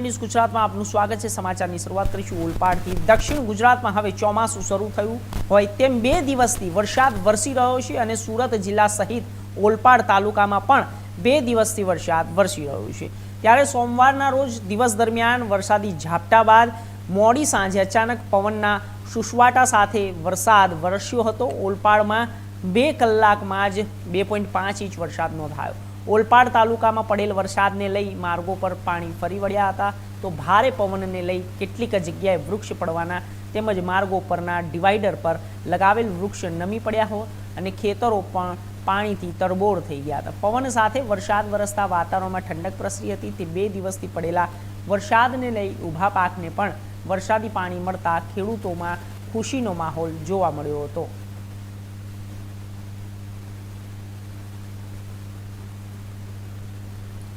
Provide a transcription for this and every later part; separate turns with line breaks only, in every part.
News ગુજરાતમાં આપનું સ્વાગત છે. સમાચારની શરૂઆત કરીશું ઓલપાડથી દક્ષિણ ગુજરાતમાં હવે ચોમાસું શરૂ થયું હોય તેમ બે દિવસથી વરસાદ વરસી રહ્યો છે અને સુરત જિલ્લા સહિત ઓલપાડ તાલુકામાં પણ બે દિવસથી વરસાદ વરસી રહ્યો છે. ત્યારે સોમવારના રોજ દિવસ દરમિયાન વરસાદી ઝાપટા બાદ મોડી સાંજે અચાનક પવનના સુસવાટા સાથે વરસાદ વરસ્યો હતો. ઓલપાડમાં બે કલાકમાં જ બે પોઈન્ટ પાંચ ઇંચ વરસાદ નોંધાયો. ઓલપાડ તાલુકામાં પડેલ વરસાદને લઈ માર્ગો પર પાણી ફરી વળ્યા હતા. તો ભારે પવનને લઈ કેટલીક જગ્યાએ વૃક્ષ પડવાના તેમજ માર્ગો પરના ડિવાઈડર પર લગાવેલ વૃક્ષ નમી પડ્યા હોય અને ખેતરો પણ પાણીથી તરબોળ થઈ ગયા હતા. પવન સાથે વરસાદ વરસતા વાતાવરણમાં ઠંડક પ્રસરી હતી. તે બે દિવસથી પડેલા વરસાદને લઈ ઊભા પાકને પણ વરસાદી પાણી મળતા ખેડૂતોમાં ખુશીનો માહોલ જોવા મળ્યો હતો.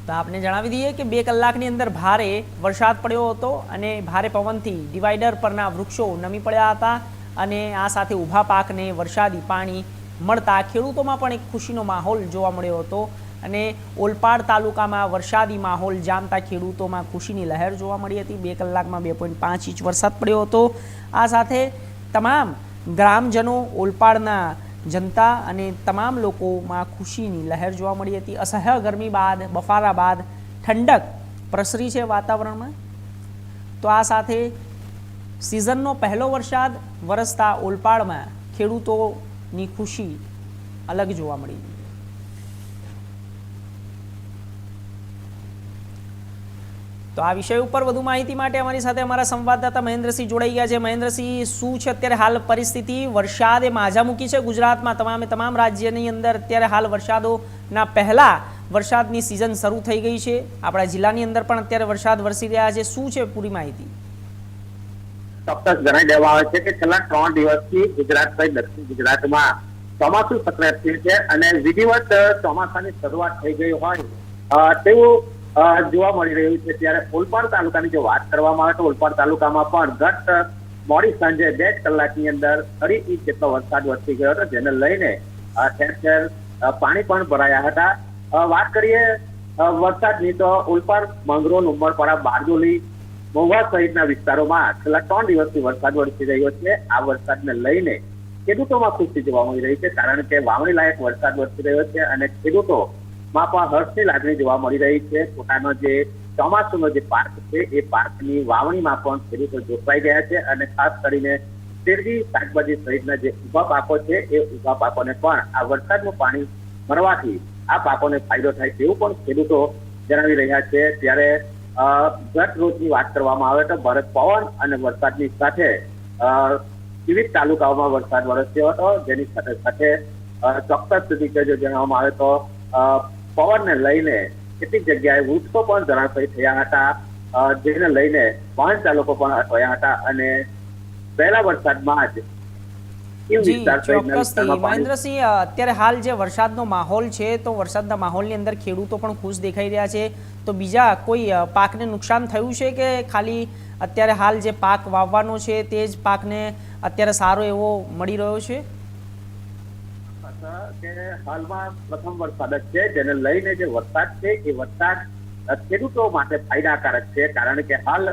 તો આપને જણાવી દઈએ કે બે કલાકની અંદર ભારે વરસાદ પડ્યો હતો અને ભારે પવનથી ડિવાઈડર પરના વૃક્ષો નમી પડ્યા હતા અને આ સાથે ઊભા પાકને વરસાદી પાણી મળતા ખેડૂતોમાં પણ એક ખુશીનો માહોલ જોવા મળ્યો હતો અને ઓલપાડ તાલુકામાં વરસાદી માહોલ જામતા ખેડૂતોમાં ખુશીની લહેર જોવા મળી હતી. બે કલાકમાં બે પોઈન્ટ પાંચ ઇંચ વરસાદ પડ્યો હતો. આ સાથે તમામ ગ્રામજનો ઓલપાડના જનતા અને તમામ લોકોમાં ખુશીની લહેર જોવા મળી હતી. અસહ્ય ગરમી બાદ, બફારા બાદ, ઠંડક પ્રસરી છે વાતાવરણમાં. તો આ સાથે સિઝનનો પહેલો વરસાદ વરસતા ઓલપાડમાં ખેડૂતોની ખુશી અલગ જોવા મળી. તો આ વિષય ઉપર વધુ માહિતી માટે અમારી સાથે અમારા સંવાદદાતા મહેન્દ્રસિંહ જોડાઈ ગયા છે. મહેન્દ્રસિંહ, શું છે અત્યારે હાલ પરિસ્થિતિ? વરસાદે માજા મૂકી છે ગુજરાતમાં. તમામે તમામ રાજ્યની અંદર અત્યારે હાલ વરસાદોના પહેલા વરસાદની સિઝન શરૂ થઈ ગઈ છે. આપણા જિલ્લાની અંદર પણ અત્યારે વરસાદ વરસી રહ્યા છે. શું છે પૂરી માહિતી?
ચોક્કસ જણાવી દેવામાં આવે છે કે છેલ્લા ત્રણ દિવસથી ગુજરાત સહિત દક્ષિણ ગુજરાતમાં ચોમાસું સક્રિય છે અને વિધિવત ચોમાસાની શરૂઆત થઈ ગઈ હોય તેવું જોવા મળી રહ્યું છે. ત્યારે ઓલપાડ તાલુકાની જો વાત કરવામાં આવે તો ઓલપાડ તાલુકામાં પણ ગત મોડી સાંજે બે કલાકની અંદર અઢી ઇંચ જેટલો વરસાદ વરસી ગયો હતો, જેને લઈને ઠેર પાણી પણ ભરાયા હતા. વાત કરીએ વરસાદની તો ઓલપાડ મંગરોલ ઉમરપાડા, બારડોલી મહુવા સહિતના વિસ્તારોમાં છેલ્લા ત્રણ દિવસથી વરસાદ વરસી રહ્યો છે. આ વરસાદને લઈને ખેડૂતોમાં ખુશી જોવા મળી રહી છે, કારણ કે વાવણી લાયક વરસાદ વરસી રહ્યો છે અને ખેડૂતોમાં પણ હર્ષની લાગણી જોવા મળી રહી છે. પોતાનો જે ચોમાસુનો જે પાર્ક છે, એ પાર્કની વાવણીમાં પણ ખેડૂતો જોતરાઈ ગયા છે અને ખાસ કરીને શેરડી શાકભાજી સહિતના જે ઊભા પાકો છે, એ ઊભા પાકોને પણ આ વરસાદનું પાણી મળવાથી આ પાકોને ફાયદો થાય તેવું પણ ખેડૂતો જણાવી રહ્યા છે. ત્યારે ગત રોજની વાત કરવામાં આવે તો ભરત પવન અને વરસાદની સાથે વિવિધ તાલુકાઓમાં વરસાદ વરસ્યો હતો. જેની સાથે સાથે ચોક્કસ સુધી જો જણાવવામાં આવે તો પવનને લઈને કેટલીક જગ્યાએ વૃક્ષો પણ ધરાશયી થયા હતા. જેને લઈને વાહન ચાલકો પણ અટવાયા હતા અને પહેલા વરસાદમાં જ
જી ચોક્કસથી. મહેન્દ્રસિંહ અત્યારે હાલ જે વરસાદનો માહોલ છે તો વરસાદના માહોલની અંદર ખેડૂતો પણ ખુશ દેખાઈ રહ્યા છે. તો બીજા કોઈ પાકને નુકસાન થયું છે કે ખાલી અત્યારે હાલ જે પાક વાવવાનો છે તે જ પાકને અત્યારે સારો એવો મળી રહ્યો છે?
કે હાલમાં પ્રથમ વરસાદ જ છે, જેને લઈને જે વરસાદ છે, એ વરસાદ ખેડૂતો માટે ફાયદાકારક છે, કારણ કે હાલ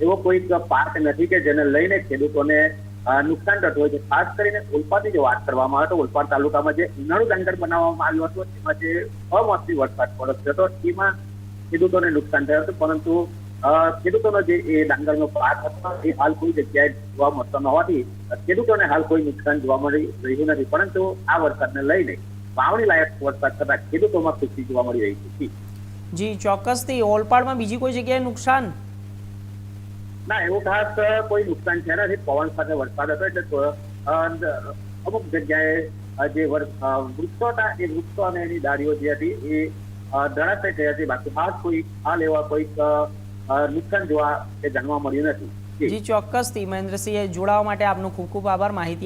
એવો કોઈ પાર્ક નથી કે જેને લઈને ખેડૂતોને નુકસાન થતું હોય છે. ખાસ કરીને ઓલપાડની જો વાત કરવામાં આવે તો ઓલપાડ તાલુકામાં જે ઉનાળુ ડાંગર બનાવવામાં આવ્યો હતો તેમાં જે અમોસમી વરસાદ પડ્યો હતો એમાં ખેડૂતોને નુકસાન થયું હતું, પરંતુ ખેડૂતોનો જે એ ડાંગરનો પાક હતો એ હાલ કોઈ જગ્યાએ જોવા મળતો ન હોવાથી ખેડૂતોને હાલ કોઈ નુકસાન જોવા મળી રહ્યું નથી પરંતુ આ વરસાદને લઈને વાવણી લાયક વરસાદ થતા ખેડૂતોમાં ખુશી જોવા મળી રહી છે.
જી ચોક્કસથી. ઓલપાડમાં બીજી કોઈ જગ્યાએ નુકસાન?
ના એવું ખાસ કોઈ નુકસાન છે નથી. પવન સાથે વરસાદ હતો એટલે અમુક જગ્યાએ જે વૃક્ષો હતા એ વૃક્ષો અને એની ડાળીઓ જે હતી એ ધરાશય થઈ હતી. બાકી હાલ કોઈ હાલ એવા કોઈક નુકસાન જોવા જાણવા મળ્યું નથી.
જી ચોક્કસથી મહેન્દ્રસિંહ જોડાવા માટે આપનો ખૂબ ખૂબ આભાર માહિતી